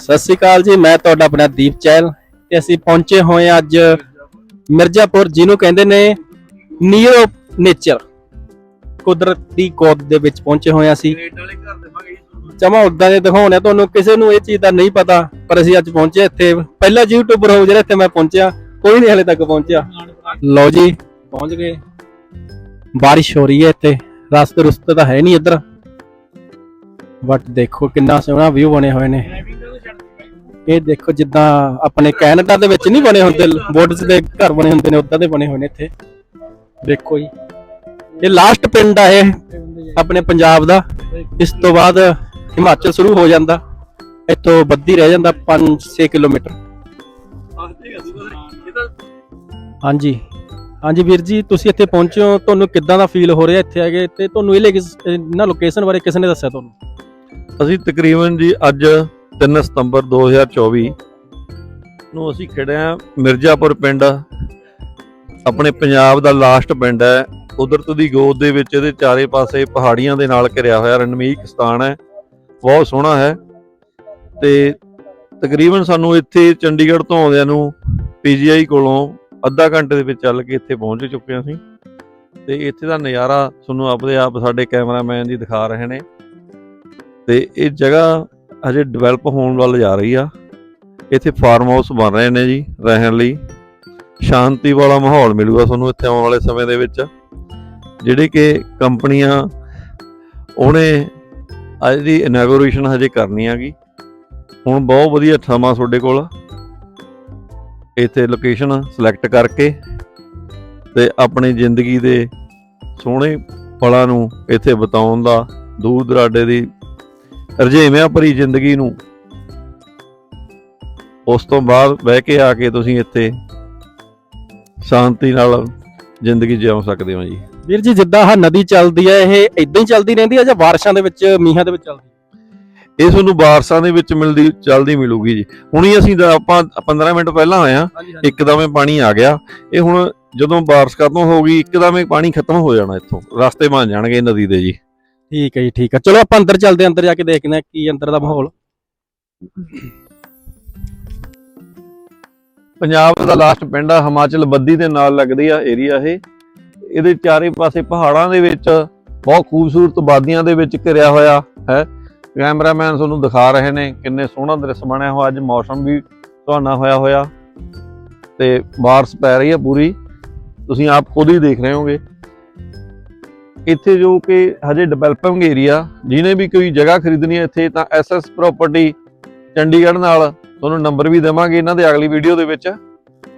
ਸਤਿ ਸ਼੍ਰੀ ਅਕਾਲ ਜੀ, ਮੈਂ ਤੁਹਾਡਾ ਆਪਣਾ ਦੀਪ ਚਹਿਲ ਤੇ ਅਸੀਂ ਪਹੁੰਚੇ ਹੋਏ ਹਾਂ ਅੱਜ ਮਿਰਜ਼ਾਪੁਰ, ਜਿਹਨੂੰ ਕਹਿੰਦੇ ਨੇ ਨੀਅਰ ਨੇਚਰ ਕੁਦਰਤੀ ਗੋਦ ਦੇ ਵਿੱਚ ਪਹੁੰਚੇ ਹੋਏ ਹਾਂ ਅਸੀਂ। ਜਮਾ ਉਦਾਂ ਦੇ ਦਿਖਾਉਣੇ ਤੁਹਾਨੂੰ ਕਿਸੇ ਨੂੰ ਇਹ ਚੀਜ਼ ਦਾ ਨਹੀਂ ਪਤਾ, ਪਰ ਅਸੀਂ ਅੱਜ ਪਹੁੰਚੇ ਇੱਥੇ। ਪਹਿਲਾ ਯੂਟਿਊਬਰ ਹੋ ਜਿਹੜਾ ਇੱਥੇ ਮੈਂ ਪਹੁੰਚਿਆ, ਕੋਈ ਨਹੀਂ ਹਲੇ ਤੱਕ ਪਹੁੰਚਿਆ। ਲਓ ਜੀ, ਪਹੁੰਚ ਗਏ। ਬਾਰਿਸ਼ ਹੋ ਰਹੀ ਹੈ ਇੱਥੇ ਰਸਤੇ ਰੁਸਤੇ ਤਾਂ ਹੈ ਨਹੀਂ ਇੱਧਰ। ਬਟ ਦੇਖੋ ਕਿੰਨਾ ਸੋਹਣਾ ਵਿਊ ਬਣੇ ਹੋਏ ਨੇ। ਇਹ ਦੇਖੋ ਜਿੱਦਾਂ ਆਪਣੇ ਕੈਨੇਡਾ ਦੇ ਵਿੱਚ ਨਹੀਂ ਬਣੇ ਹੁੰਦੇ ਬੋਰਡਸ ਦੇ ਘਰ ਬਣੇ ਹੁੰਦੇ ਨੇ, ਉਦਾਂ ਦੇ ਬਣੇ ਹੋਏ ਨੇ ਇੱਥੇ। ਦੇਖੋ ਜੀ। ਇਹ ਲਾਸਟ ਪਿੰਡ ਆ ਇਹ, ਆਪਣੇ ਪੰਜਾਬ ਦਾ। ਇਸ ਤੋਂ ਬਾਅਦ ਹਿਮਾਚਲ ਸ਼ੁਰੂ ਹੋ ਜਾਂਦਾ। ਇੱਥੋਂ ਬੱਦੀ ਰਹਿ ਜਾਂਦਾ 5-6 ਕਿਲੋਮੀਟਰ। ਹਾਂਜੀ। ਹਾਂਜੀ ਵੀਰ ਜੀ, ਤੁਸੀਂ ਇੱਥੇ ਪਹੁੰਚੇ ਹੋ, ਤੁਹਾਨੂੰ ਕਿੱਦਾਂ ਦਾ ਫੀਲ ਹੋ ਰਿਹਾ ਇੱਥੇ ਆਗੇ ਤੇ ਤੁਹਾਨੂੰ ਇਹ ਲੇਕਿਸ ਇਹਨਾਂ ਲੋਕੇਸ਼ਨ ਬਾਰੇ ਕਿਸ ਨੇ ਦੱਸਿਆ ਤੁਹਾਨੂੰ? ਅਸੀਂ ਤਕਰੀਬਨ ਜੀ ਅੱਜ 3 ਸਤੰਬਰ 2024 ਨੂੰ ਅਸੀਂ ਖੜੇ ਆ ਮਿਰਜ਼ਾਪੁਰ ਪਿੰਡ। ਆਪਣੇ ਪੰਜਾਬ ਦਾ ਲਾਸਟ ਪਿੰਡ ਹੈ। ਕੁਦਰਤ ਦੀ ਗੋਦ ਦੇ ਵਿੱਚ ਇਹਦੇ ਚਾਰੇ ਪਾਸੇ ਪਹਾੜੀਆਂ ਦੇ ਨਾਲ ਘਿਰਿਆ ਹੋਇਆ ਰਣਮੀਕ ਸਥਾਨ ਹੈ। ਬਹੁਤ ਸੋਹਣਾ ਹੈ। ਤੇ ਤਕਰੀਬਨ ਸਾਨੂੰ ਇੱਥੇ ਚੰਡੀਗੜ੍ਹ ਤੋਂ ਆਉਂਦਿਆਂ ਨੂੰ ਪੀਜੀਆਈ ਕੋਲੋਂ ਅੱਧਾ ਘੰਟੇ ਦੇ ਵਿੱਚ ਚੱਲ ਕੇ ਇੱਥੇ ਪਹੁੰਚ ਚੁੱਕੇ ਹਾਂ ਅਸੀਂ। ਤੇ ਇੱਥੇ ਦਾ ਨਜ਼ਾਰਾ ਤੁਹਾਨੂੰ ਆਪਦੇ ਆਪ ਸਾਡੇ ਕੈਮਰਾਮੈਨ ਜੀ ਦਿਖਾ ਰਹੇ ਨੇ। ਤੇ ਇਹ ਜਗ੍ਹਾ ਅਜੇ ਡਿਵੈਲਪ ਹੋਣ ਵੱਲ ਜਾ ਰਹੀ ਆ। ਇੱਥੇ ਫਾਰਮ ਹਾਊਸ ਬਣ ਰਹੇ ਨੇ ਜੀ, ਰਹਿਣ ਲਈ। ਸ਼ਾਂਤੀ ਵਾਲਾ ਮਾਹੌਲ ਮਿਲੂਗਾ ਤੁਹਾਨੂੰ ਇੱਥੇ ਆਉਣ ਵਾਲੇ ਸਮੇਂ ਦੇ ਵਿੱਚ। ਜਿਹੜੇ ਕਿ ਕੰਪਨੀਆਂ, ਉਹਨੇ ਅੱਜ ਦੀ ਇਨੋਗ੍ਰੇਸ਼ਨ ਹਜੇ ਕਰਨੀ ਹੈਗੀ ਹੁਣ ਬਹੁਤ ਵਧੀਆ ਸਮਾਂ ਤੁਹਾਡੇ ਕੋਲ। ਇੱਥੇ ਲੋਕੇਸ਼ਨ ਸਿਲੈਕਟ ਕਰਕੇ ਤੇ ਆਪਣੀ ਜ਼ਿੰਦਗੀ ਦੇ ਸੋਹਣੇ ਪਲਾਂ ਨੂੰ ਇੱਥੇ ਬਿਤਾਉਣ ਦਾ ਦੂਰ ਦਰਾਡੇ ਦੀ ਰਜੇਵਿਆਂ ਭਰੀ ਜ਼ਿੰਦਗੀ ਨੂੰ। ਉਸ ਤੋਂ ਬਾਅਦ ਬਹਿ ਕੇ ਆ ਕੇ ਤੁਸੀਂ ਇੱਥੇ ਸ਼ਾਂਤੀ ਨਾਲ ਜ਼ਿੰਦਗੀ ਜਿਉ ਸਕਦੇ ਹੋ ਜੀ। ਵੀਰ ਜੀ ਜਿੱਦਾਂ ਆਹ ਨਦੀ ਚੱਲਦੀ ਹੈ ਇਹ ਇਦਾਂ ਹੀ ਚੱਲਦੀ ਰਹਿੰਦੀ ਹੈ ਜਾਂ ਬਾਰਿਸ਼ਾਂ ਦੇ ਵਿੱਚ ਮੀਂਹਾਂ ਦੇ ਵਿੱਚ ਚੱਲਦੀ ਇਹ ਤੁਹਾਨੂੰ ਬਾਰਸਾਂ ਦੇ ਵਿੱਚ ਮਿਲਦੀ ਚੱਲਦੀ ਮਿਲੂਗੀ ਜੀ। ਹੁਣੀ ਅਸੀਂ ਆਪਾਂ 15 ਮਿੰਟ ਪਹਿਲਾਂ ਆਇਆ ਹਾਂਜੀ ਇੱਕਦਮ ਹੀ ਪਾਣੀ ਆ ਗਿਆ। ਇਹ ਹੁਣ ਜਦੋਂ ਬਾਰਿਸ਼ ਖਤਮ ਹੋ ਗਈ ਇੱਕਦਮ ਹੀ ਪਾਣੀ ਖਤਮ ਹੋ ਜਾਣਾ ਇੱਥੋਂ। ਰਸਤੇ ਬਣ ਜਾਣਗੇ ਨਦੀ ਦੇ ਜੀ। ਠੀਕ ਹੈ ਜੀ, ਠੀਕ ਹੈ। ਚਲੋ, ਆਪਾਂ ਅੰਦਰ ਚੱਲਦੇ ਹਾਂ, ਅੰਦਰ ਜਾ ਕੇ ਦੇਖਦੇ ਹਾਂ ਕੀ ਅੰਦਰ ਦਾ ਮਾਹੌਲ। ਪੰਜਾਬ ਦਾ ਲਾਸਟ ਪਿੰਡ ਆ, ਹਿਮਾਚਲ ਬੱਦੀ ਦੇ ਨਾਲ ਲੱਗਦੀ ਆ ਏਰੀਆ ਇਹ। ਇਹਦੇ ਚਾਰੇ ਪਾਸੇ ਪਹਾੜਾਂ ਦੇ ਵਿੱਚ ਬਹੁਤ ਖੂਬਸੂਰਤ ਵਾਦੀਆਂ ਦੇ ਵਿੱਚ ਘਿਰਿਆ ਹੋਇਆ ਹੈ। ਕੈਮਰਾਮੈਨ ਤੁਹਾਨੂੰ ਦਿਖਾ ਰਹੇ ਨੇ ਕਿੰਨੇ ਸੋਹਣਾ ਦ੍ਰਿਸ਼ ਬਣਿਆ ਹੋਇਆ, ਅੱਜ ਮੌਸਮ ਵੀ ਸੁਹਾਣਾ ਹੋਇਆ ਹੋਇਆ। ਤੇ ਬਾਰਿਸ਼ ਪੈ ਰਹੀ ਹੈ ਪੂਰੀ। ਤੁਸੀਂ ਆਪ ਖੁਦ ਹੀ ਦੇਖ ਰਹੇ ਹੋਗੇ ਇੱਥੇ ਜੋ ਕਿ ਹਜੇ ਡਿਵੈਲਪਿੰਗ ਏਰੀਆ ਜਿਹਨੇ ਵੀ ਕੋਈ ਜਗ੍ਹਾ ਖਰੀਦਣੀ ਹੈ ਇੱਥੇ, ਤਾਂ ਐਸਐਸ ਪ੍ਰਾਪਰਟੀ ਚੰਡੀਗੜ੍ਹ ਨਾਲ ਤੁਹਾਨੂੰ ਨੰਬਰ ਵੀ ਦੇਵਾਂਗੇ ਇਹਨਾਂ ਦੇ ਅਗਲੀ ਵੀਡੀਓ ਦੇ ਵਿੱਚ।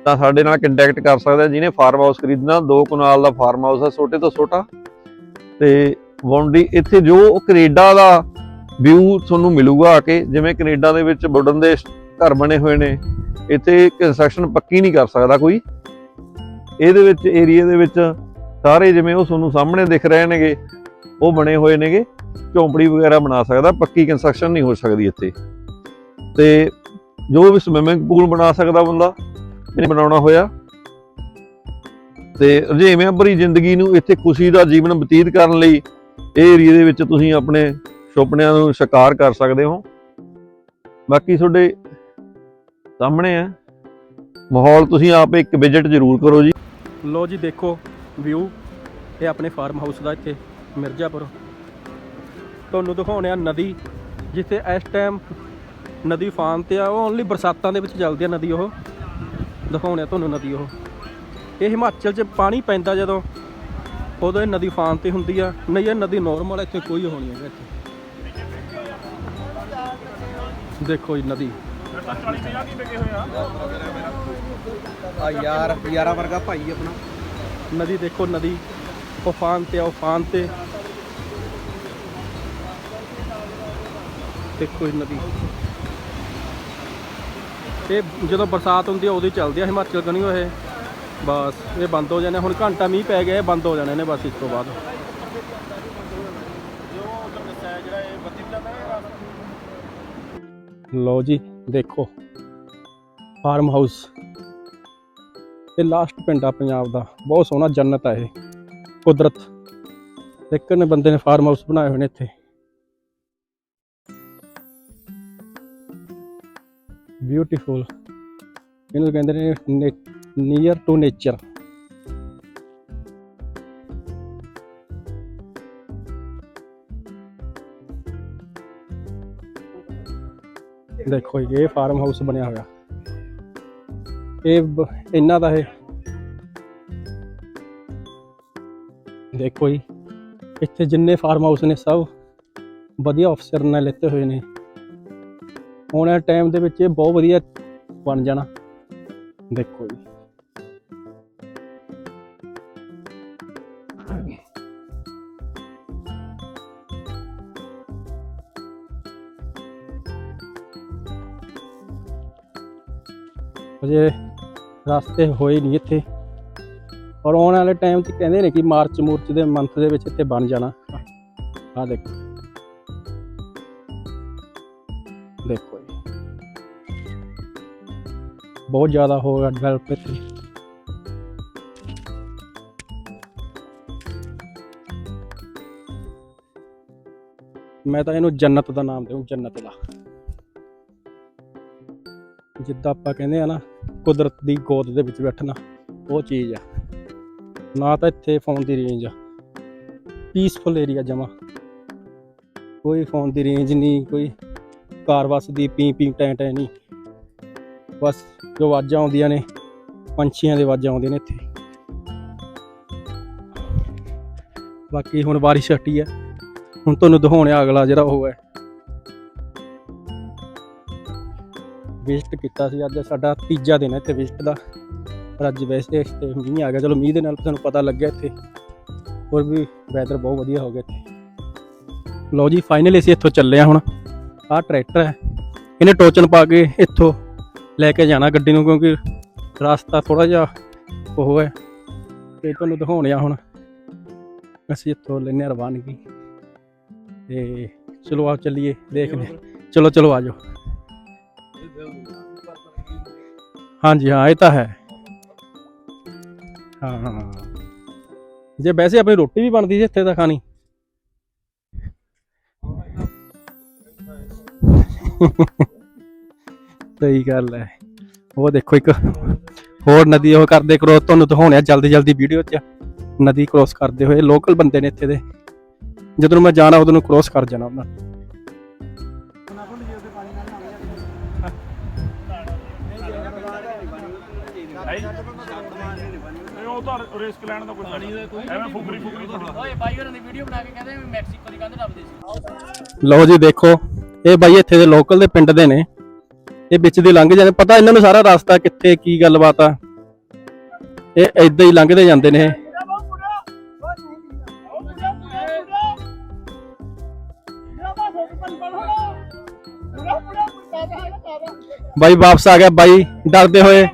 ਤਾਂ ਸਾਡੇ ਨਾਲ ਕੰਟੈਕਟ ਕਰ ਸਕਦਾ ਜਿਹਨੇ ਫਾਰਮ ਹਾਊਸ ਖਰੀਦਣਾ, ਦੋ ਕਨਾਲ ਦਾ ਫਾਰਮ ਹਾਊਸ ਹੈ, ਛੋਟੇ ਤੋਂ ਛੋਟਾ। ਤੇ ਬਾਉਂਡਰੀ ਇੱਥੇ ਜੋ ਕੈਨੇਡਾ ਦਾ ਵਿਊ ਤੁਹਾਨੂੰ ਮਿਲੂਗਾ ਆ ਕੇ, ਜਿਵੇਂ ਕੈਨੇਡਾ ਦੇ ਵਿੱਚ ਵੁਡਨ ਦੇ ਘਰ ਬਣੇ ਹੋਏ ਨੇ, ਇੱਥੇ ਕੰਸਟਰਕਸ਼ਨ ਪੱਕੀ ਨਹੀਂ ਕਰ ਸਕਦਾ ਕੋਈ। ਇਹਦੇ ਵਿੱਚ ਏਰੀਆ ਦੇ ਵਿੱਚ ਸਾਰੇ ਜਿਵੇਂ ਉਹ ਤੁਹਾਨੂੰ ਸਾਹਮਣੇ ਦਿਖ ਰਹੇ ਨੇਗੇ, ਉਹ ਬਣੇ ਹੋਏ ਨੇਗੇ, ਝੌਂਪੜੀ ਵਗੈਰਾ ਬਣਾ ਸਕਦਾ, ਪੱਕੀ ਕੰਸਟਰਕਸ਼ਨ ਨਹੀਂ ਹੋ ਸਕਦੀ ਇੱਥੇ। ਤੇ ਜੋ ਵੀ ਸਵਿਮਿੰਗ ਪੂਲ ਬਣਾ ਸਕਦਾ ਬੰਦਾ, ਇਹ ਬਣਾਉਣਾ ਹੋਇਆ। ਤੇ ਰਜੇਵੇਂ ਭਰੀ ਜ਼ਿੰਦਗੀ ਨੂੰ ਇੱਥੇ ਖੁਸ਼ੀ ਦਾ ਜੀਵਨ ਬਤੀਤ ਕਰਨ ਲਈ ਇਹ ਏਰੀਆ ਦੇ ਵਿੱਚ ਤੁਸੀਂ ਆਪਣੇ ਸੁਪਨਿਆਂ ਨੂੰ ਸ਼ਿਕਾਰ ਕਰ ਸਕਦੇ ਹੋ। ਬਾਕੀ ਤੁਹਾਡੇ ਸਾਹਮਣੇ ਹੈ। ਮਾਹੌਲ ਤੁਸੀਂ ਆਪ ਇੱਕ ਵਿਜ਼ਿਟ ਜ਼ਰੂਰ ਕਰੋ ਜੀ। ਲੋ ਜੀ ਦੇਖੋ ਵਿਊ ਇਹ ਆਪਣੇ ਫਾਰਮ ਹਾਊਸ ਦਾ ਇੱਥੇ ਮਿਰਜ਼ਾਪੁਰ। ਤੁਹਾਨੂੰ ਦਿਖਾਉਣੇ ਆ ਨਦੀ ਜਿੱਥੇ ਇਸ ਟਾਈਮ ਨਦੀ ਫਾਨ ਤੇ ਆ ਉਹ ਓਨਲੀ ਬਰਸਾਤਾਂ ਦੇ ਵਿੱਚ ਚੱਲਦੀ ਆ ਨਦੀ ਉਹ। ਦਿਖਾਉਣੇ ਆ ਤੁਹਾਨੂੰ ਨਦੀ ਉਹ। ਇਹ ਹਿਮਾਚਲ 'ਚ ਪਾਣੀ ਪੈਂਦਾ ਜਦੋਂ ਉਦੋਂ ਇਹ ਨਦੀ ਫਾਨ ਤੇ ਹੁੰਦੀ ਆ ਨਹੀਂ ਇਹ ਨਦੀ ਨੋਰਮਲ ਇੱਥੇ ਕੋਈ ਹੋਣੀ ਹੈਗਾ ਇੱਥੇ। ਦੇਖੋ ਜੀ ਨਦੀ। ਆ ਯਾਰ ਯਾਰਾ ਵਰਗਾ ਭਾਈ ਆਪਣਾ। ਨਦੀ ਦੇਖੋ, ਨਦੀ ਉਫਾਨ ਤੇ ਆ, ਉਫਾਨ ਤੇ। ਦੇਖੋ ਇਹ ਨਦੀ। ਇਹ ਜਦੋਂ ਬਰਸਾਤ ਹੁੰਦੀ ਆ, ਉਦੋਂ ਹੀ ਚੱਲਦੀ ਆ, ਹਿਮਾਚਲ ਕਨੀ ਇਹ। ਬਸ, ਇਹ ਬੰਦ ਹੋ ਜਾਣੇ ਹੁਣ ਘੰਟਾ ਮੀਂਹ ਪੈ ਗਿਆ, ਇਹ ਬੰਦ ਹੋ ਜਾਣੇ ਨੇ ਬਸ ਇਸ ਤੋਂ ਬਾਅਦ। ਲਓ ਜੀ, ਦੇਖੋ, ਫਾਰਮ ਹਾਊਸ। ਇਹ ਲਾਸਟ ਪਿੰਡ ਆ ਪੰਜਾਬ ਦਾ। ਬਹੁਤ ਸੋਹਣਾ ਜੰਨਤ ਆ ਇਹ। ਕੁਦਰਤ। ਇੱਕ ਨੇ ਬੰਦੇ ਨੇ ਫਾਰਮ ਹਾਊਸ ਬਣਾਏ ਹੋਏ ਨੇ ਇੱਥੇ। ਬਿਊਟੀਫੁਲ ਇਹਨੂੰ ਕਹਿੰਦੇ ਨੇ ਨੀਅਰ ਟੂ ਨੇਚਰ ਦੇਖੋ ਜੀ, ਇਹ ਫਾਰਮ ਹਾਊਸ ਬਣਿਆ ਹੋਇਆ। ਇਹ ਇਹਨਾਂ ਦਾ ਇਹ। ਦੇਖੋ ਜੀ, ਇੱਥੇ ਜਿੰਨੇ ਫਾਰਮ ਹਾਊਸ ਨੇ, ਸਭ ਵਧੀਆ ਅਫਸਰ ਨੇ ਲਿੱਤੇ ਹੋਏ ਨੇ। ਆਉਣ ਵਾਲੇ ਟਾਈਮ ਦੇ ਵਿੱਚ ਇਹ ਬਹੁਤ ਵਧੀਆ ਬਣ ਜਾਣਾ। ਦੇਖੋ ਜੀ। ਅਜੇ ਰਸਤੇ ਹੋਏ ਨਹੀਂ ਇੱਥੇ। ਔਰ ਆਉਣ ਵਾਲੇ ਟਾਈਮ 'ਚ ਕਹਿੰਦੇ ਨੇ ਕਿ ਮਾਰਚ ਮੂਰਚ ਦੇ ਮੰਥ ਦੇ ਵਿੱਚ ਇੱਥੇ ਬਣ ਜਾਣਾ। ਆ ਦੇਖੋ। ਦੇਖੋ ਜੀ। ਬਹੁਤ ਜ਼ਿਆਦਾ ਹੋ ਗਿਆ ਡਿਵੈਲਪ ਇੱਥੇ। ਮੈਂ ਤਾਂ ਇਹਨੂੰ ਜੰਨਤ ਦਾ ਨਾਮ ਦੇਵਾਂ ਜੰਨਤ ਦਾ ਜਿੱਦਾਂ ਆਪਾਂ ਕਹਿੰਦੇ ਆ ਨਾ ਕੁਦਰਤ ਦੀ ਗੋਦ ਦੇ ਵਿੱਚ ਬੈਠਣਾ, ਉਹ ਚੀਜ਼ ਆ। ਨਾ ਤਾਂ ਇੱਥੇ ਫੋਨ ਦੀ ਰੇਂਜ ਆ। ਪੀਸਫੁਲ ਏਰੀਆ ਜਮਾ। ਕੋਈ ਫੋਨ ਦੀ ਰੇਂਜ ਨਹੀਂ, ਕੋਈ ਕਾਰ ਵੱਸਦੀ ਪੀ ਪੀ ਟੈਂ ਟੈਂ ਨਹੀਂ। ਬਸ ਜੋ ਆਵਾਜ਼ਾਂ ਆਉਂਦੀਆਂ ਨੇ, ਪੰਛੀਆਂ ਦੇ ਆਵਾਜ਼ਾਂ ਆਉਂਦੀਆਂ ਨੇ ਇੱਥੇ। ਬਾਕੀ ਹੁਣ ਬਾਰਿਸ਼ ਹਟੀ ਹੈ ਹੁਣ ਤੁਹਾਨੂੰ ਦਿਖਾਉਣਿਆ ਅਗਲਾ ਜਿਹੜਾ ਉਹ ਹੈ। ਵਿਜ਼ਿਟ ਕੀਤਾ ਸੀ, ਅੱਜ ਸਾਡਾ ਤੀਜਾ ਦਿਨ ਹੈ ਇੱਥੇ ਵਿਜ਼ਿਟ ਦਾ। ਪਰ ਅੱਜ ਵੈਸੇ ਇੱਥੇ ਮੀਂਹ ਆ ਗਿਆ, ਚਲੋ ਮੀਂਹ ਦੇ ਨਾਲ ਤੁਹਾਨੂੰ ਪਤਾ ਲੱਗਿਆ ਇੱਥੇ। ਹੋਰ ਵੀ ਵੈਦਰ ਬਹੁਤ ਵਧੀਆ ਹੋ ਗਿਆ ਇੱਥੇ। ਲਓ ਜੀ ਫਾਈਨਲੀ ਅਸੀਂ ਇੱਥੋਂ ਚੱਲੇ ਆ ਹੁਣ। ਆਹ ਟਰੈਕਟਰ ਹੈ। ਇਹਨੇ ਟੋਚਨ ਪਾ ਕੇ ਇੱਥੋਂ ਲੈ ਕੇ ਜਾਣਾ ਗੱਡੀ ਨੂੰ, ਕਿਉਂਕਿ ਰਸਤਾ ਥੋੜਾ ਜਿਹਾ ਉਹ ਹੈ। ਤੇ ਤੁਹਾਨੂੰ ਦਿਖਾਉਣੇ ਆ ਹੁਣ। ਅਸੀਂ ਇੱਥੋਂ ਲੈਨੇ ਆ ਰਵਾਨਗੀ। ਤੇ ਚਲੋ ਆ ਚੱਲੀਏ, ਦੇਖਦੇ ਹਾਂ। ਚਲੋ ਚਲੋ ਆ ਜਾਓ। ਹਾਂਜੀ, ਹਾਂ, ਇਹ ਤਾਂ ਹੈ। ਹਾਂ ਹਾਂ ਜੇ ਵੈਸੇ ਆਪਣੀ ਰੋਟੀ ਵੀ ਬਣਦੀ ਸੀ ਇੱਥੇ ਤਾਂ ਖਾਣੀ। ਸਹੀ ਗੱਲ ਹੈ। ਉਹ ਦੇਖੋ ਇੱਕ ਹੋਰ ਨਦੀ, ਉਹ ਕਰਦੇ ਕਰੋ ਤੁਹਾਨੂੰ ਦਿਖਾਉਣਿਆ ਜਲਦੀ ਜਲਦੀ ਵੀਡੀਓ 'ਚ। ਨਦੀ ਕ੍ਰੋਸ ਕਰਦੇ ਹੋਏ ਲੋਕਲ ਬੰਦੇ ਨੇ ਇੱਥੇ ਦੇ। ਜਦੋਂ ਮੈਂ ਜਾਣਾ, ਉਦੋਂ ਨੂੰ ਕ੍ਰੋਸ ਕਰ ਜਾਣਾ ਉਹਨਾਂ ਨੇ। ਨਹੀਂ ਉਹ ਤਾਂ ਰਿਸਕ ਲੈਣ ਦਾ ਕੋਈ ਪਾਣੀ ਦਾ ਕੋਈ ਐਵੇਂ ਫੁਕਰੀ ਫੁਕਰੀ ਓਏ ਬਾਈ ਹੋਰਾਂ ਦੀ ਵੀਡੀਓ ਬਣਾ ਕੇ ਕਹਿੰਦੇ ਮੈਕਸੀਕੋ ਦੀ ਕੰਧ ਟੱਪਦੇ ਸੀ। ਲਓ ਜੀ ਦੇਖੋ। ਇਹ ਬਾਈ ਇੱਥੇ ਦੇ ਲੋਕਲ ਦੇ ਪਿੰਡ ਦੇ ਨੇ। ਇਹ ਵਿੱਚ ਦੀ ਲੰਘ ਜਾਂਦੇ। ਪਤਾ ਇਹਨਾਂ ਨੂੰ ਸਾਰਾ ਰਸਤਾ ਕਿੱਥੇ ਕੀ ਗੱਲਬਾਤ ਆ? ਇਹ ਏਦਾਂ ਹੀ ਲੰਘਦੇ ਜਾਂਦੇ ਨੇ। ਬਾਈ ਵਾਪਸ ਆ ਗਿਆ। ਬਾਈ ਡਰਦੇ ਹੋਏ।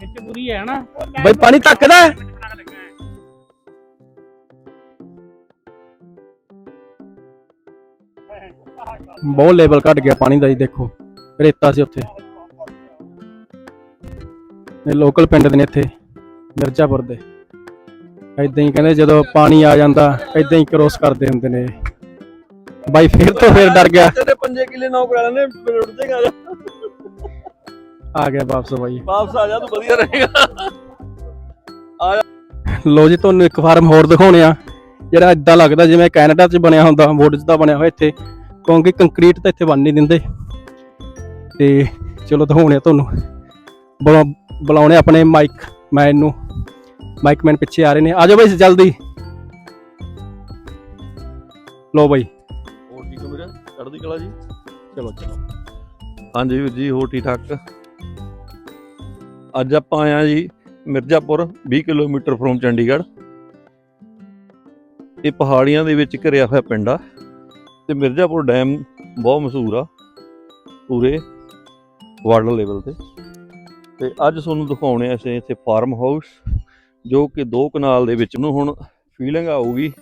ਵਿੱਚ ਬੁਰੀ ਹੈ ਨਾ ਬਾਈ ਪਾਣੀ ਧੱਕਦਾ ਬਹੁਤ ਲੈਵਲ ਘਟ ਗਿਆ ਪਾਣੀ ਦਾ ਜੀ, ਦੇਖੋ। ਰੇਤਾ ਸੀ ਉੱਥੇ। ਇਹ ਲੋਕਲ ਪਿੰਡ ਦੇ ਨੇ ਇੱਥੇ ਮਿਰਜ਼ਾਪੁਰ ਦੇ। ਇਦਾਂ ਹੀ ਕਹਿੰਦੇ ਜਦੋਂ ਪਾਣੀ ਆ ਜਾਂਦਾ ਇਦਾਂ ਹੀ ਕ੍ਰੋਸ ਕਰਦੇ ਹੁੰਦੇ ਨੇ। ਬਾਈ ਫਿਰ ਤੋਂ ਫਿਰ ਡਰ ਗਿਆ। ਤੇ ਪੰਜੇ ਕਿਲੇ ਨੌ ਕਰਾ ਲੈਣੇ ਰੁੜ ਜਾਏਗਾ ਆ ਗਿਆ। ਵਾਪਸ ਬਾਈ। ਵਾਪਸ ਆ ਜਾ ਤੂੰ ਵਧੀਆ ਰਹੇਗਾ। ਲੋ ਜੀ। ਤੁਹਾਨੂੰ ਇੱਕ ਫਾਰਮ ਹੋਰ ਦਿਖਾਉਣੇ ਆ। ਜਿਹੜਾ ਇਦਾਂ ਲੱਗਦਾ ਜਿਵੇਂ ਕੈਨੇਡਾ 'ਚ ਬਣਿਆ ਹੁੰਦਾ ਵੁੱਡਸ ਦਾ ਬਣਿਆ ਹੋਇਆ ਇੱਥੇ। ਕਿਉਂਕਿ ਕੰਕਰੀਟ ਤਾਂ ਇੱਥੇ ਬਣ ਨਹੀਂ ਦਿੰਦੇ। ਤੇ ਚਲੋ ਦਿਖਾਉਣੇ ਆ ਤੁਹਾਨੂੰ। ਬੁਲਾਉਣੇ ਆਪਣੇ ਮਾਈਕ ਮੈਨ ਨੂੰ ਮਾਈਕ ਮੈਨ ਪਿੱਛੇ ਆ ਰਹੇ ਨੇ। ਆ ਜਾਓ ਬਈ ਜਲਦੀ। ਲੋ ਬਈ। ਹੋਰ ਠੀਕ ਹੋ ਵੀਰੇ? ਚੜ੍ਹਦੀ ਕਲਾ ਜੀ? ਚਲੋ ਚਲੋ। ਹਾਂਜੀ ਵੀਰ ਜੀ ਹੋਰ ਠੀਕ ਠਾਕ? ਅੱਜ ਆਪਾਂ ਆਏ ਆ ਜੀ ਮਿਰਜ਼ਾਪੁਰ 20 ਕਿਲੋਮੀਟਰ ਫਰੋਮ ਚੰਡੀਗੜ੍ਹ। ਇਹ ਪਹਾੜੀਆਂ ਦੇ ਵਿੱਚ ਘਿਰਿਆ ਹੋਇਆ ਪਿੰਡ ਆ। ਤੇ ਮਿਰਜ਼ਾਪੁਰ ਡੈਮ ਬਹੁਤ ਮਸ਼ਹੂਰ ਆ ਪੂਰੇ ਵਰਲਡ ਲੈਵਲ ਤੇ। ਤੇ ਅੱਜ ਤੁਹਾਨੂੰ ਦਿਖਾਉਣੇ ਆ ਅਸੀਂ ਇੱਥੇ ਫਾਰਮ ਹਾਊਸ ਜੋ ਕਿ ਦੋ ਕਨਾਲ ਦੇ ਵਿੱਚ ਨੂੰ ਹੁਣ ਫੀਲਿੰਗ ਆਊਗੀ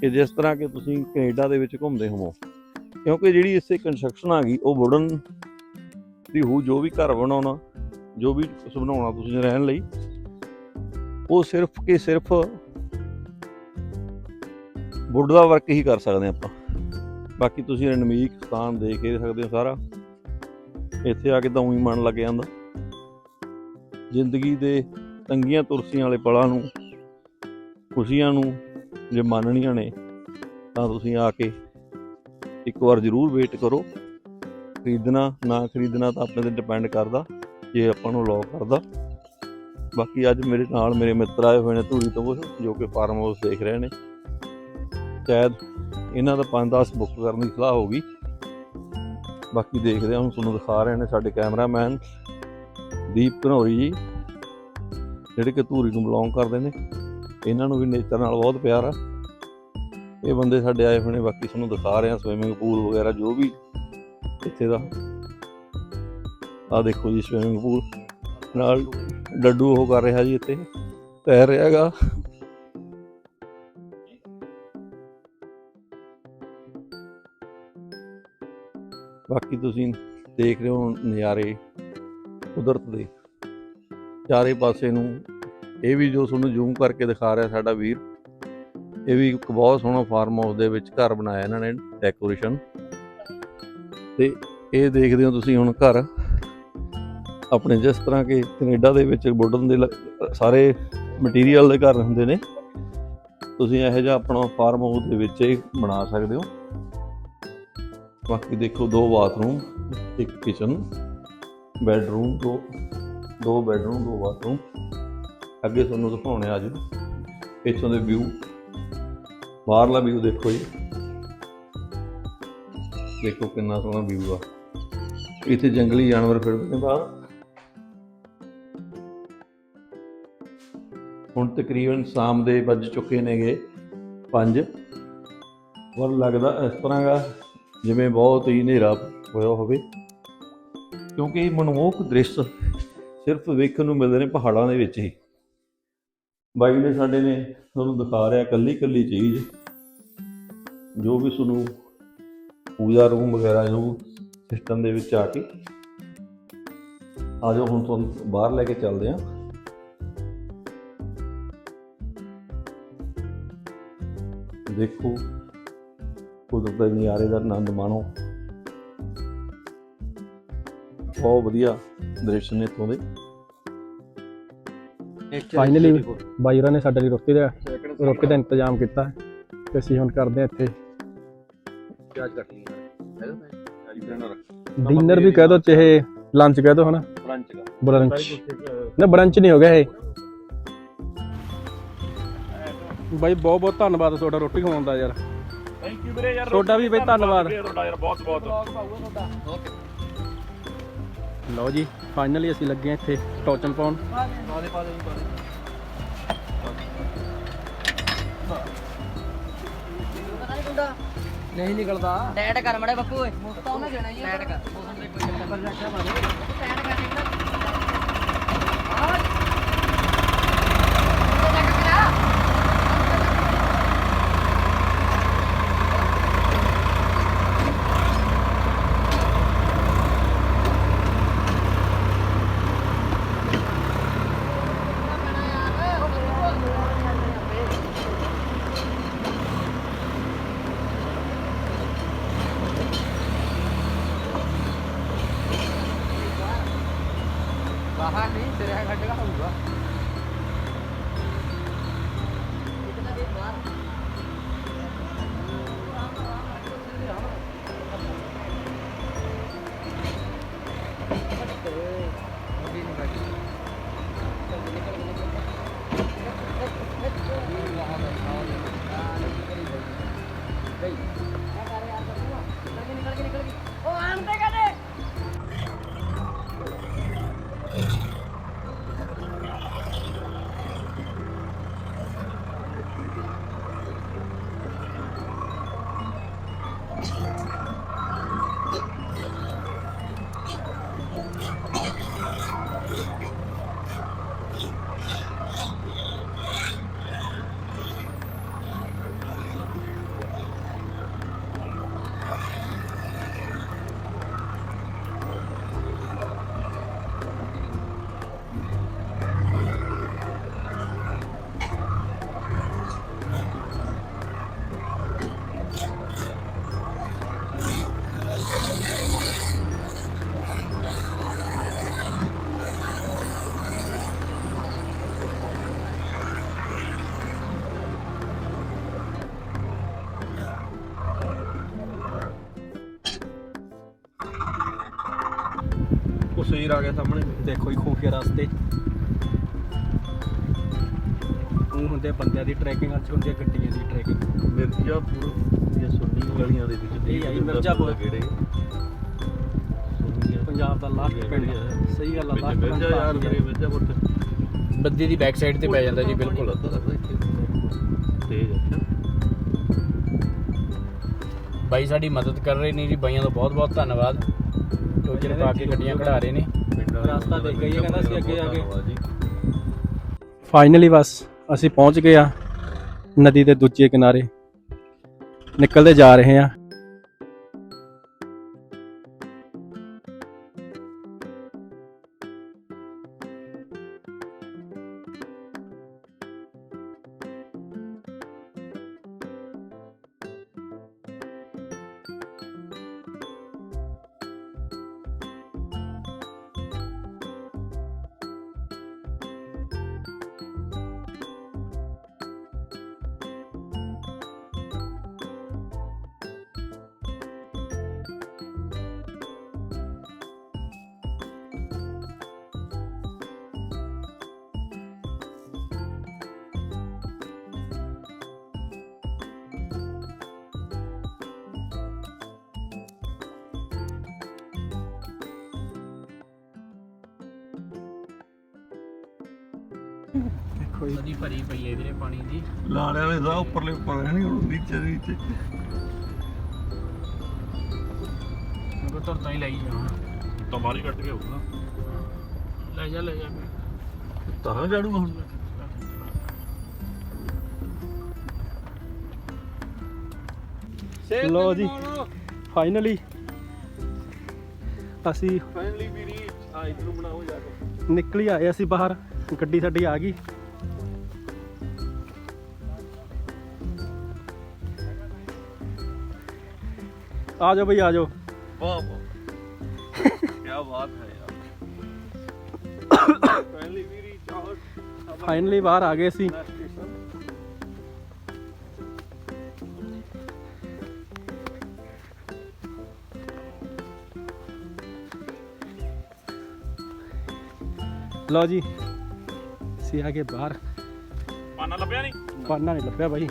ਕਿ ਜਿਸ ਤਰ੍ਹਾਂ ਕਿ ਤੁਸੀਂ ਕੈਨੇਡਾ ਦੇ ਵਿੱਚ ਘੁੰਮਦੇ ਹੋਵੋ। ਕਿਉਂਕਿ ਜਿਹੜੀ ਇਸੇ ਕੰਸਟਰਕਸ਼ਨ ਆ ਗਈ, ਉਹ ਵੁਡਨ ਦੀ ਹੋ ਜੋ ਵੀ ਘਰ ਬਣਾਉਣਾ, ਜੋ ਵੀ ਕੁਛ ਬਣਾਉਣਾ ਤੁਸੀਂ ਰਹਿਣ ਲਈ, ਉਹ ਸਿਰਫ ਕਿ ਸਿਰਫ ਵੁੱਡ ਦਾ ਵਰਕ ਹੀ ਕਰ ਸਕਦੇ ਆਪਾਂ। ਬਾਕੀ ਤੁਸੀਂ ਰਣਮੀਕ ਸਥਾਨ ਦੇਖ ਕੇ ਸਕਦੇ ਹੋ ਸਾਰਾ। ਇੱਥੇ ਆ ਕੇ ਤਾਂ ਉਹੀ ਮਨ ਲੱਗ ਜਾਂਦਾ। ਜ਼ਿੰਦਗੀ ਦੇ ਤੰਗੀਆਂ ਤੁਰਸੀਆਂ ਵਾਲੇ ਪਲਾਂ ਨੂੰ, ਖੁਸ਼ੀਆਂ ਨੂੰ ਜੇ ਮੰਨਣੀਆਂ ਨੇ, ਤਾਂ ਤੁਸੀਂ ਆ ਕੇ ਇੱਕ ਵਾਰ ਜ਼ਰੂਰ ਵੇਟ ਕਰੋ। ਖਰੀਦਣਾ, ਨਾ ਖਰੀਦਣਾ ਤਾਂ ਆਪਣੇ ਤੇ ਡਿਪੈਂਡ ਕਰਦਾ, ਜੇ ਆਪਾਂ ਨੂੰ ਅਲਾਉ ਕਰਦਾ। ਬਾਕੀ ਅੱਜ ਮੇਰੇ ਨਾਲ ਮੇਰੇ ਮਿੱਤਰ ਆਏ ਹੋਏ ਨੇ ਧੂਰੀ ਤੋਂ ਜੋ ਕਿ ਫਾਰਮ ਹਾਊਸ ਦੇਖ ਰਹੇ ਨੇ। ਸ਼ਾਇਦ ਇਹਨਾਂ ਦਾ 5-10 ਬੁੱਕ ਕਰਨ ਦੀ ਸਲਾਹ ਹੋਗੀ ਬਾਕੀ ਦੇਖਦੇ ਹਾਂ, ਹੁਣ ਤੁਹਾਨੂੰ ਦਿਖਾ ਰਹੇ ਨੇ ਸਾਡੇ ਕੈਮਰਾਮੈਨ ਦੀਪ ਘਨੌਰੀ ਜੀ, ਜਿਹੜੇ ਕਿ ਧੂਰੀ ਨੂੰ ਬਿਲੋਂਗ ਕਰਦੇ ਨੇ, ਇਹਨਾਂ ਨੂੰ ਵੀ ਨੇਚਰ ਨਾਲ ਬਹੁਤ ਪਿਆਰ ਆ। ਇਹ ਬੰਦੇ ਸਾਡੇ ਆਏ ਹੋਏ ਨੇ, ਬਾਕੀ ਤੁਹਾਨੂੰ ਦਿਖਾ ਰਹੇ ਹਾਂ ਸਵਿਮਿੰਗ ਪੂਲ ਵਗੈਰਾ ਜੋ ਵੀ ਇੱਥੇ ਦਾ। ਆ ਦੇਖੋ ਜੀ ਸਵਿਮਿੰਗ ਪੂਲ ਨਾਲ ਡੱਡੂ ਉਹ ਕਰ ਰਿਹਾ ਜੀ ਇੱਥੇ, ਤੈਰ ਰਿਹਾਗਾ ਬਾਕੀ ਤੁਸੀਂ ਦੇਖ ਰਹੇ ਹੋ ਨਜ਼ਾਰੇ। ਕੁਦਰਤ ਦੇ। ਚਾਰੇ ਪਾਸੇ ਨੂੰ ਇਹ ਵੀ ਜੋ ਤੁਹਾਨੂੰ ਜ਼ੂਮ ਕਰਕੇ ਦਿਖਾ ਰਿਹਾ ਸਾਡਾ ਵੀਰ, ਇਹ ਵੀ ਇੱਕ ਬਹੁਤ ਸੋਹਣਾ ਫਾਰਮ ਹਾਊਸ ਦੇ ਵਿੱਚ ਘਰ ਬਣਾਇਆ ਇਹਨਾਂ ਨੇ ਡੈਕੋਰੇਸ਼ਨ ਤੇ ਇਹ ਦੇਖਦੇ ਹੋ ਤੁਸੀਂ ਹੁਣ ਘਰ, ਆਪਣੇ ਜਿਸ ਤਰ੍ਹਾਂ ਕਿ ਕੈਨੇਡਾ ਦੇ ਵਿੱਚ ਵੁਡਨ ਦੇ ਲ- ਸਾਰੇ ਮਟੀਰੀਅਲ ਦੇ ਘਰ ਹੁੰਦੇ ਨੇ। ਤੁਸੀਂ ਇਹੋ ਜਿਹਾ ਆਪਣਾ ਫਾਰਮ ਹਾਊਸ ਦੇ ਵਿੱਚ ਇਹ ਬਣਾ ਸਕਦੇ ਹੋ। ਬਾਕੀ ਦੇਖੋ ਦੋ ਬਾਥਰੂਮ ਇੱਕ ਕਿਚਨ ਬੈਡਰੂਮ ਤੋਂ, ਦੋ ਬੈਡਰੂਮ ਦੋ ਬਾਥਰੂਮ ਅੱਗੇ ਤੁਹਾਨੂੰ ਦਿਖਾਉਣੇ ਆ ਜੀ ਇੱਥੋਂ ਦੇ ਵਿਊ ਬਾਹਰਲਾ ਵਿਊ ਦੇਖੋ ਜੀ। ਦੇਖੋ ਕਿੰਨਾ ਸੋਹਣਾ ਵਿਊ ਆ। ਇੱਥੇ ਜੰਗਲੀ ਜਾਨਵਰ ਫਿਰਦੇ ਨੇ ਬਾਹਰ। ਹੁਣ ਤਕਰੀਬਨ ਸ਼ਾਮ ਦੇ ਵੱਜ ਚੁੱਕੇ ਨੇਗੇ 5 ਪਰ ਲੱਗਦਾ ਇਸ ਤਰ੍ਹਾਂ ਦਾ ਜਿਵੇਂ ਬਹੁਤ ਹੀ ਹਨੇਰਾ ਹੋਇਆ ਹੋਵੇ। ਕਿਉਂਕਿ ਇਹ ਮਨਮੋਹਕ ਦ੍ਰਿਸ਼ ਸਿਰਫ ਵੇਖਣ ਨੂੰ ਮਿਲਦੇ ਨੇ ਪਹਾੜਾਂ ਦੇ ਵਿੱਚ ਹੀ। ਬਾਈ ਨੇ ਸਾਡੇ ਨੇ ਤੁਹਾਨੂੰ ਦਿਖਾ ਰਿਹਾ ਕੱਲੀ ਕੱਲੀ ਚੀਜ਼, ਜੋ ਵੀ ਤੁਹਾਨੂੰ ਪੂਜਾ ਰੂਮ ਵਗੈਰਾ ਜੋ ਸਿਸਟਮ ਦੇ ਵਿੱਚ ਆ ਕੇ। ਆ ਜਾਓ, ਹੁਣ ਤੁਹਾਨੂੰ ਬਾਹਰ ਲੈ ਕੇ ਚੱਲਦੇ ਹਾਂ। ਦੇਖੋ, ਕੁਦਰਤ ਦੇ ਨਜ਼ਾਰੇ ਦਾ ਆਨੰਦ ਮਾਣੋ। ਬਹੁਤ ਵਧੀਆ ਦ੍ਰਿਸ਼ ਨੇ ਇੱਥੋਂ ਦੇ। ਫਾਈਨਲੀ ਬਾਈ ਹੋਰਾਂ ਨੇ ਸਾਡੇ ਲਈ ਰੋਟੀ ਦਾ ਰੋਟੀ ਦਾ ਇੰਤਜ਼ਾਮ ਕੀਤਾ ਹੈ ਤੇ ਅਸੀਂ ਹੁਣ ਕਰਦੇ ਹਾਂ ਇੱਥੇ। ਡਿਨਰ ਵੀ ਕਹਿ ਦੋ ਚਾਹੇ ਲੰਚ ਕਹਿ ਦੋ ਹਨਾ। ਫਰੰਚ ਦਾ। ਬ੍ਰੰਚ ਨਾ ਬ੍ਰੰਚ ਨਹੀਂ ਹੋ ਗਿਆ ਇਹ। ਬਾਈ ਬਹੁਤ ਬਹੁਤ ਧੰਨਵਾਦ ਤੁਹਾਡਾ ਰੋਟੀ ਖਵਾਉਣ ਦਾ ਯਾਰ। ਥੈਂਕ ਯੂ ਵੀਰੇ ਯਾਰ ਤੁਹਾਡਾ ਵੀ ਬਈ ਧੰਨਵਾਦ। ਤੁਹਾਡਾ ਯਾਰ ਬਹੁਤ ਬਹੁਤ। ਲਓ ਜੀ ਫਾਈਨਲੀ ਅਸੀਂ ਲੱਗੇ ਹਾਂ ਇੱਥੇ ਟੋਚਨ ਪਾਉਣ। ਨਹੀਂ ਨਿਕਲਦਾ। ਟੈਟ ਕਰ ਮੜੇ ਬੱਪੂ ਓਏ। ਮੁਫਤ ਉਹਨੇ ਦੇਣਾ ਹੀ ਟੈਟ ਕਰ। ਮੌਸਮ ਦੇ ਕੋਈ ਚੱਕਰ ਰੱਖਿਆ ਮਾਰੇ ਟੈਟ ਕਰ ਨਿਕਲ ਬਾਹਰ ਨਹੀਂ ਤੇਰੇ ਕੱਢ ਕੇ ਹੋਊਗਾ। ਸ਼ੇਰ ਆ ਗਿਆ ਸਾਹਮਣੇ। ਦੇਖੋ ਹੀ ਖੂਫੀਆ ਰਸਤੇ। ਉਹ ਹੁੰਦੇ ਬੰਦਿਆਂ ਦੀ ਟਰੈਕਿੰਗ ਅੱਜ ਹੁੰਦੀ ਹੈ ਗੱਡੀਆਂ ਦੀ ਟਰੈਕਿੰਗ ਮਿਰਜ਼ਾਪੁਰ ਜਾਂ ਸੁੰਨੀ ਗਲੀਆਂ ਦੇ ਵਿੱਚ ਇਹ ਆਈ ਮਿਰਜ਼ਾਪੁਰ। ਕਿਹੜੇ ਪੰਜਾਬ ਦਾ ਲਾਸਟ ਪਿੰਡ ਸਹੀ ਗੱਲ ਆ ਲਾਸਟ ਮਿਰਜ਼ਾ ਯਾਰ ਮੇਰੇ ਮਿਰਜ਼ਾਪੁਰ ਚ ਬੱਦੀ ਦੀ ਬੈਕ ਸਾਈਡ ਤੇ ਪੈ ਜਾਂਦਾ ਜੀ ਬਿਲਕੁਲ। ਤੇਜ਼ ਅੱਛਾ ਬਾਈ ਸਾਡੀ ਮਦਦ ਕਰ ਰਹੇ ਨੇ ਜੀ ਬਾਈਆਂ ਦਾ ਬਹੁਤ ਬਹੁਤ ਧੰਨਵਾਦ। ਟੋਚਰ ਪਾ ਕੇ ਗੱਡੀਆਂ ਕਢਾ ਰਹੇ ਨੇ। ਰਸਤਾ ਦੇਖ ਗਈ, ਕਹਿੰਦਾ ਸੀ ਅੱਗੇ ਜਾ ਕੇ। ਫਾਈਨਲੀ ਬਸ ਅਸੀਂ ਪਹੁੰਚ ਗਏ ਆ ਨਦੀ ਦੇ ਦੂਜੇ ਕਿਨਾਰੇ। ਨਿਕਲਦੇ ਜਾ ਰਹੇ ਆ। ਦੇਖੋ ਜੀ। ਨਦੀ ਭਰੀ ਪਈ ਹੈ ਵੀਰੇ ਪਾਣੀ ਦੀ। ਲਾੜਿਆਂ ਦੇ ਸਾਹ ਉੱਪਰਲੇ ਉੱਪਰ ਨਹੀਂ ਉਹ ਨੀਚੇ ਦੇ ਨੀਚੇ ਉਹ ਤੁਰਤਾ ਹੀ ਲਈ ਜਾ ਤਾਂ ਬਾਹਰ ਹੀ ਕੱਟ ਕੇ ਆਊਗਾ। ਲੈ ਜਾ ਲੈ ਜਾ। ਤਾਂ ਜਾੜੂਗਾ ਹੁਣ। ਲੋ ਜੀ। ਫਾਈਨਲੀ ਅਸੀਂ ਫਾਈਨਲੀ ਵੀ ਰੀਚ ਆ ਇਧਰ ਬਣਾਓ ਜਾ ਕੇ। ਨਿਕਲ ਹੀ ਆਏ ਅਸੀਂ ਬਾਹਰ। ਗੱਡੀ ਸਾਡੀ ਆ ਗਈ। ਆ ਜਾਓ ਬਈ ਆ ਜਾਓ। ਵਾਹ ਵਾਹ। ਕੀ ਬਾਤ ਹੈ ਯਾਰ। Finally we reach out finally ਬਾਹਰ ਆ ਗਏ ਸਟੇਸ਼ਨ ਲਓ ਜੀ। ਅਸੀਂ ਆ ਗਏ ਬਾਹਰ। ਪਾਣਾ ਲੱਭਿਆ ਨਹੀਂ? ਪਾਣਾ ਨਹੀਂ ਲੱਭਿਆ ਬਾਈ।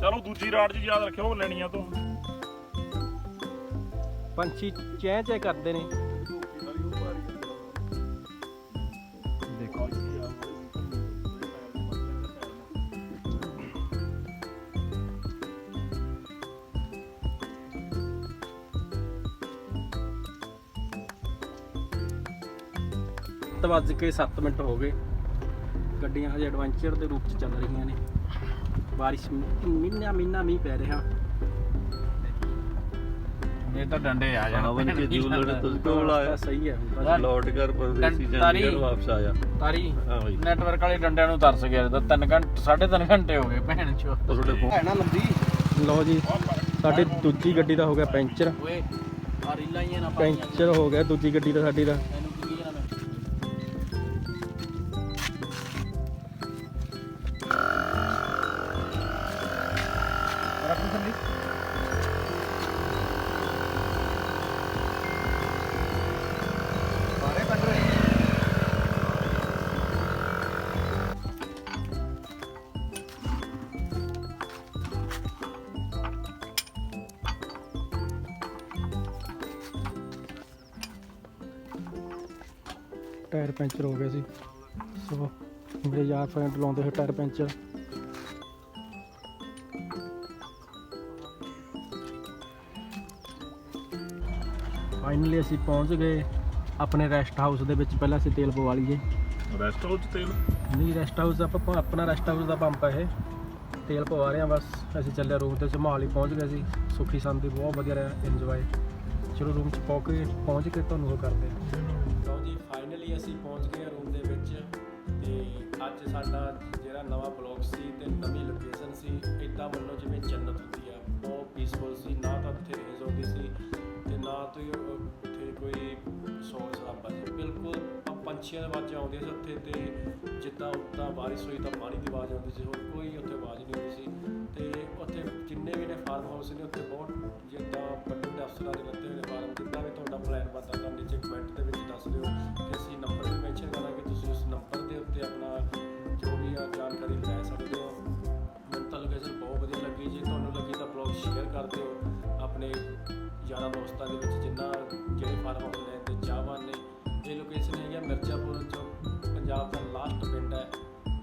ਚਲੋ ਦੂਜੀ ਰਾਡ ਜੀ ਯਾਦ ਰੱਖਿਓ ਲੈਣੀਆਂ ਤੋਂ। ਪੰਛੀ ਚੈਂ ਚੈਂ ਕਰਦੇ ਨੇ। ਦੇਖੋ। ਵੱਜ ਕੇ 7 ਮਿੰਟ ਹੋ ਗਏ। ਗੱਡੀਆਂ ਹਜੇ ਐਡਵੈਂਚਰ ਦੇ ਰੂਪ ਚ ਚੱਲ ਰਹੀਆਂ ਨੇ। ਬਾਰਿਸ਼ ਮਹੀਨਾ ਮਹੀਨਾ ਮੀਂਹ ਪੈ ਰਿਹਾ। ਇਹ ਤਾਂ ਡੰਡੇ ਆ ਜਾਣ। ਹਵਨ ਕੇ ਜੂਲਰ ਤੁਝ ਕੋਲ ਆਇਆ ਸਹੀ ਹੈ ਹੁਣ। ਲੌਟ ਕਰ ਪਰਦੇਸੀ ਤਾਰੀ। ਚੰਡੀਗੜ੍ਹ ਵਾਪਸ ਆਇਆ ਤਾਰੀ ਨੈਟਵਰਕ ਵਾਲੇ ਡੰਡਿਆਂ ਨੂੰ ਤਰਸ ਗਿਆ ਤਾਂ 3 ਘੰਟੇ 3.5 ਘੰਟੇ ਹੋ ਗਏ ਭੈਣ ਚੋ। ਤੁਹਾਡੇ ਫੋਨ ਹੈ ਨਾ ਲੰਬੀ। ਲਓ ਜੀ ਸਾਡੀ ਦੂਜੀ ਗੱਡੀ ਦਾ ਹੋ ਗਿਆ ਪੈਂਚਰ। ਓਏ ਆ ਰੀਲਾਂ ਹੀ ਨਾ ਪੈਂਚਰ ਹੋ ਗਿਆ ਦੂਜੀ ਗੱਡੀ ਦਾ ਸਾਡੀ ਦਾ। ਟਾਇਰ ਪੈਂਚਰ ਹੋ ਗਿਆ ਸੀ। ਸੋ ਮੇਰੇ ਯਾਰ ਫਰੈਂਡ ਲਾਉਂਦੇ ਹੋਏ ਟਾਇਰ ਪੈਂਚਰ। ਫਾਈਨਲੀ ਅਸੀਂ ਪਹੁੰਚ ਗਏ। ਆਪਣੇ ਰੈਸਟ ਹਾਊਸ ਦੇ ਵਿੱਚ ਪਹਿਲਾਂ ਅਸੀਂ ਤੇਲ ਪਵਾ ਲਈਏ। ਰੈਸਟ ਹਾਊਸ ਤੇਲ? ਨਹੀਂ ਰੈਸਟ ਹਾਊਸ ਦਾ ਆਪਾਂ ਆਪਣਾ ਰੈਸਟ ਹਾਊਸ ਦਾ ਪੰਪ ਹੈ ਇਹ। ਤੇਲ ਪਵਾ ਰਹੇ ਹਾਂ ਬਸ। ਅਸੀਂ ਚੱਲੇ ਰੂਮ ਤੇ ਸੰਭਾਲ ਹੀ ਪਹੁੰਚ ਗਏ ਸੀ। ਸੁਖੀ ਸੰਦੀ ਬਹੁਤ ਵਧੀਆ ਰਿਹਾ ਇੰਜੋਏ ਚਲੋ ਰੂਮ ਚ ਪਹੁੰਚ ਕੇ ਪਹੁੰਚ ਕੇ ਤੁਹਾਨੂੰ ਉਹ ਕਰਦੇ ਹਾਂ। ਲਓ ਜੀ ਫਾਈਨਲੀ ਅਸੀਂ ਪਹੁੰਚ ਗਏ ਹਾਂ ਰੂਮ ਦੇ ਵਿੱਚ ਤੇ ਅੱਜ ਸਾਡਾ ਜਿਹੜਾ ਨਵਾਂ ਬਲੌਗ ਸੀ ਤੇ ਨਵੀਂ ਲੋਕੇਸ਼ਨ ਸੀ ਇਦਾਂ ਮੰਨੋ ਜਿਵੇਂ ਜੰਨਤ ਹੁੰਦੀ ਆ। ਬਹੁਤ ਪੀਸਫੁਲ ਸੀ, ਨਾ ਤਾਂ ਉੱਥੇ ਰੇਜ਼ ਆਉਂਦੀ ਸੀ ਤੇ ਨਾ ਤੋਂ ਹੀ ਉੱਥੇ ਕੋਈ ਸ਼ੋਰ ਸ਼ਰਾਬਾ ਸੀ। ਬਿਲਕੁਲ ਪੰਛੀਆਂ ਦੀ ਆਵਾਜ਼ਾਂ ਆਉਂਦੀਆਂ ਸੀ ਉੱਥੇ ਤੇ ਜਿੱਦਾਂ ਉੱਦਾਂ ਬਾਰਿਸ਼ ਹੋਈ ਤਾਂ ਪਾਣੀ ਦੀ ਆਵਾਜ਼ ਆਉਂਦੀ ਸੀ, ਹੋਰ ਕੋਈ ਉੱਥੇ ਆਵਾਜ਼ ਨਹੀਂ ਆਉਂਦੀ ਸੀ। ਤੇ ਉੱਥੇ ਜਿੰਨੇ ਵੀ ਨੇ ਫਾਰਮ ਹਾਊਸ ਨੇ, ਉੱਥੇ ਬਹੁਤ ਜਿੱਦਾਂ ਵੱਡੇ ਵੱਡੇ ਅਫਸਰਾਂ ਦੇ ਲੱਤੇ ਹੋਏ ਨੇ ਫਾਰਮ ਜਿੱਦਾਂ ਵੀ ਤੁਹਾਡਾ ਪਲਾਨ ਬਣਦਾ ਤਾਂ ਨੀਚੇ ਕਮੈਂਟ ਦੇ ਵਿੱਚ ਬਹੁਤ ਵਧੀਆ ਲੱਗੀ ਜੀ। ਤੁਹਾਨੂੰ ਲੱਗੀ ਤਾਂ ਬਲੌਗ ਸ਼ੇਅਰ ਕਰ ਦਿਓ। ਆਪਣੇ ਯਾਰਾਂ ਦੋਸਤਾਂ ਦੇ ਵਿੱਚ ਜਿੰਨਾ ਜਿਹੜੇ ਫਾਰਮ ਹੁੰਦੇ ਨੇ ਚਾਹਵਾਨ ਨੇ। ਇਹ ਲੋਕੇਸ਼ਨ ਹੈਗੀ ਮਿਰਜ਼ਾਪੁਰ ਜੋ ਪੰਜਾਬ ਦਾ ਲਾਸਟ ਪਿੰਡ ਹੈ।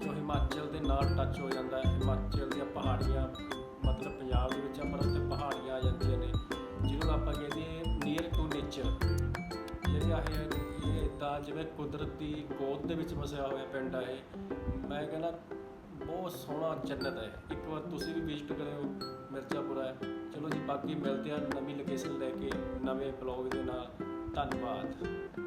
ਜੋ ਹਿਮਾਚਲ ਦੇ ਨਾਲ ਟੱਚ ਹੋ ਜਾਂਦਾ ਹੈ। ਹਿਮਾਚਲ ਦੀਆਂ ਪਹਾੜੀਆਂ, ਮਤਲਬ ਪੰਜਾਬ ਦੇ ਵਿੱਚ ਪਰ ਉੱਤੇ ਪਹਾੜੀਆਂ ਆ ਜਾਂਦੀਆਂ ਨੇ। ਜਿਹਨੂੰ ਆਪਾਂ ਕਹਿੰਦੇ ਨੀਅਰ ਟੂ ਨੇਚਰ ਜਿਹੜੇ ਆ ਇਹ ਤਾਂ ਜਿਵੇਂ ਕੁਦਰਤੀ ਗੋਦ ਦੇ ਵਿੱਚ ਵਸਿਆ ਹੋਇਆ ਪਿੰਡ ਹੈ ਇਹ। ਮੈਂ ਕਹਿੰਦਾ ਬਹੁਤ ਸੋਹਣਾ ਜੰਨਤ ਹੈ। ਇੱਕ ਵਾਰ ਤੁਸੀਂ ਵੀ ਵਿਜ਼ਿਟ ਕਰਿਓ ਮਿਰਜ਼ਾਪੁਰ ਹੈ। ਚਲੋ ਜੀ, ਬਾਕੀ ਮਿਲਦੇ ਹਾਂ ਨਵੀਂ ਲੋਕੇਸ਼ਨ ਲੈ ਕੇ ਨਵੇਂ ਬਲੌਗ ਦੇ ਨਾਲ। ਧੰਨਵਾਦ।